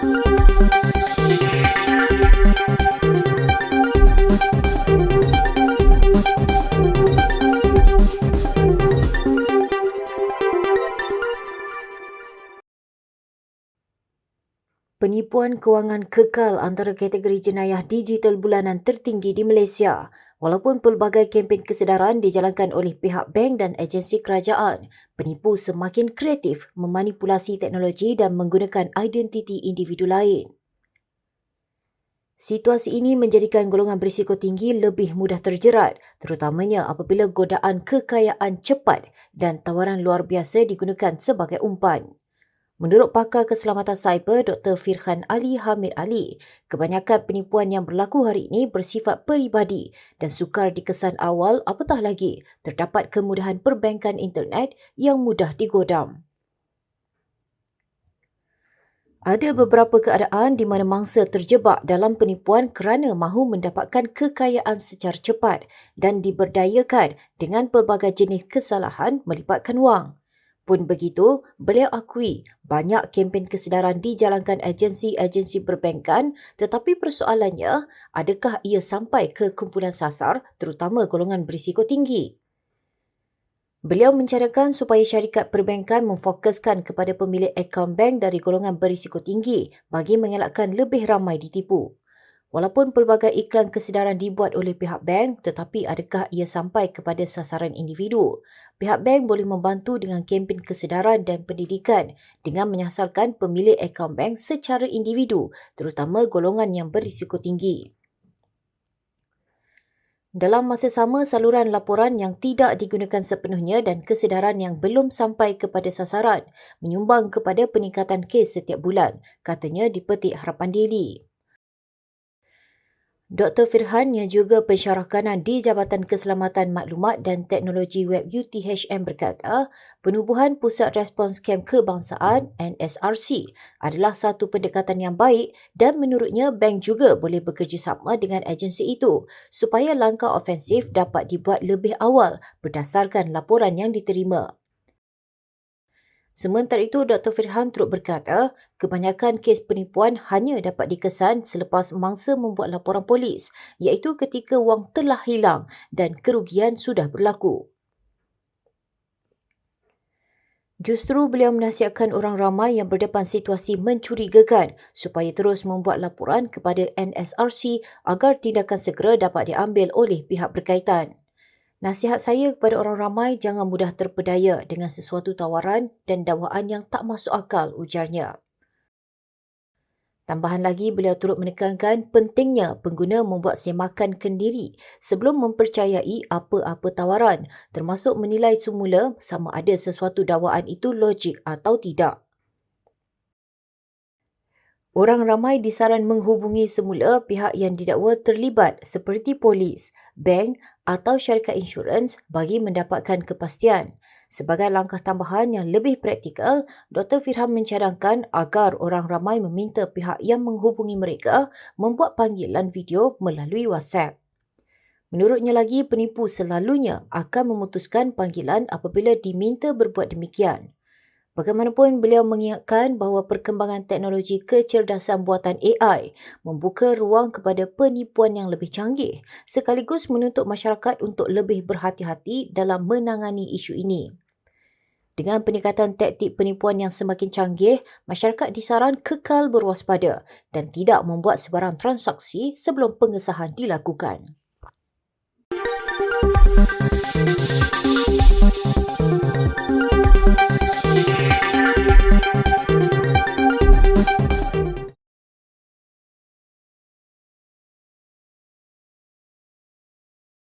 Thank you. Penipuan kewangan kekal antara kategori jenayah digital bulanan tertinggi di Malaysia. Walaupun pelbagai kempen kesedaran dijalankan oleh pihak bank dan agensi kerajaan, penipu semakin kreatif memanipulasi teknologi dan menggunakan identiti individu lain. Situasi ini menjadikan golongan berisiko tinggi lebih mudah terjerat, terutamanya apabila godaan kekayaan cepat dan tawaran luar biasa digunakan sebagai umpan. Menurut pakar keselamatan cyber Dr. Firhan Ali Hamid Ali, kebanyakan penipuan yang berlaku hari ini bersifat peribadi dan sukar dikesan awal apatah lagi terdapat kemudahan perbankan internet yang mudah digodam. Ada beberapa keadaan di mana mangsa terjebak dalam penipuan kerana mahu mendapatkan kekayaan secara cepat dan diberdayakan dengan pelbagai jenis kesalahan melibatkan wang. Pun begitu, beliau akui banyak kempen kesedaran dijalankan agensi-agensi perbankan tetapi persoalannya adakah ia sampai ke kumpulan sasar terutama golongan berisiko tinggi. Beliau mencarakan supaya syarikat perbankan memfokuskan kepada pemilik akaun bank dari golongan berisiko tinggi bagi mengelakkan lebih ramai ditipu. Walaupun pelbagai iklan kesedaran dibuat oleh pihak bank, tetapi adakah ia sampai kepada sasaran individu? Pihak bank boleh membantu dengan kempen kesedaran dan pendidikan dengan menyasarkan pemilik akaun bank secara individu, terutama golongan yang berisiko tinggi. Dalam masa sama, saluran laporan yang tidak digunakan sepenuhnya dan kesedaran yang belum sampai kepada sasaran menyumbang kepada peningkatan kes setiap bulan, katanya di petik Harapan Daily. Dr. Firhan yang juga pensyarah kanan di Jabatan Keselamatan Maklumat dan Teknologi Web UTHM berkata, penubuhan Pusat Respons Kem Kebangsaan NSRC adalah satu pendekatan yang baik dan menurutnya bank juga boleh bekerjasama dengan agensi itu supaya langkah ofensif dapat dibuat lebih awal berdasarkan laporan yang diterima. Sementara itu, Dr. Firhan turut berkata, kebanyakan kes penipuan hanya dapat dikesan selepas mangsa membuat laporan polis, iaitu ketika wang telah hilang dan kerugian sudah berlaku. Justru beliau menasihatkan orang ramai yang berdepan situasi mencurigakan supaya terus membuat laporan kepada NSRC agar tindakan segera dapat diambil oleh pihak berkaitan. Nasihat saya kepada orang ramai jangan mudah terpedaya dengan sesuatu tawaran dan dakwaan yang tak masuk akal, ujarnya. Tambahan lagi, beliau turut menekankan pentingnya pengguna membuat semakan kendiri sebelum mempercayai apa-apa tawaran, termasuk menilai semula sama ada sesuatu dakwaan itu logik atau tidak. Orang ramai disaran menghubungi semula pihak yang didakwa terlibat seperti polis, bank atau syarikat insurans bagi mendapatkan kepastian. Sebagai langkah tambahan yang lebih praktikal, Dr. Firham mencadangkan agar orang ramai meminta pihak yang menghubungi mereka membuat panggilan video melalui WhatsApp. Menurutnya lagi, penipu selalunya akan memutuskan panggilan apabila diminta berbuat demikian. Bagaimanapun beliau mengingatkan bahawa perkembangan teknologi kecerdasan buatan AI membuka ruang kepada penipuan yang lebih canggih sekaligus menuntut masyarakat untuk lebih berhati-hati dalam menangani isu ini. Dengan peningkatan taktik penipuan yang semakin canggih, masyarakat disaran kekal berwaspada dan tidak membuat sebarang transaksi sebelum pengesahan dilakukan.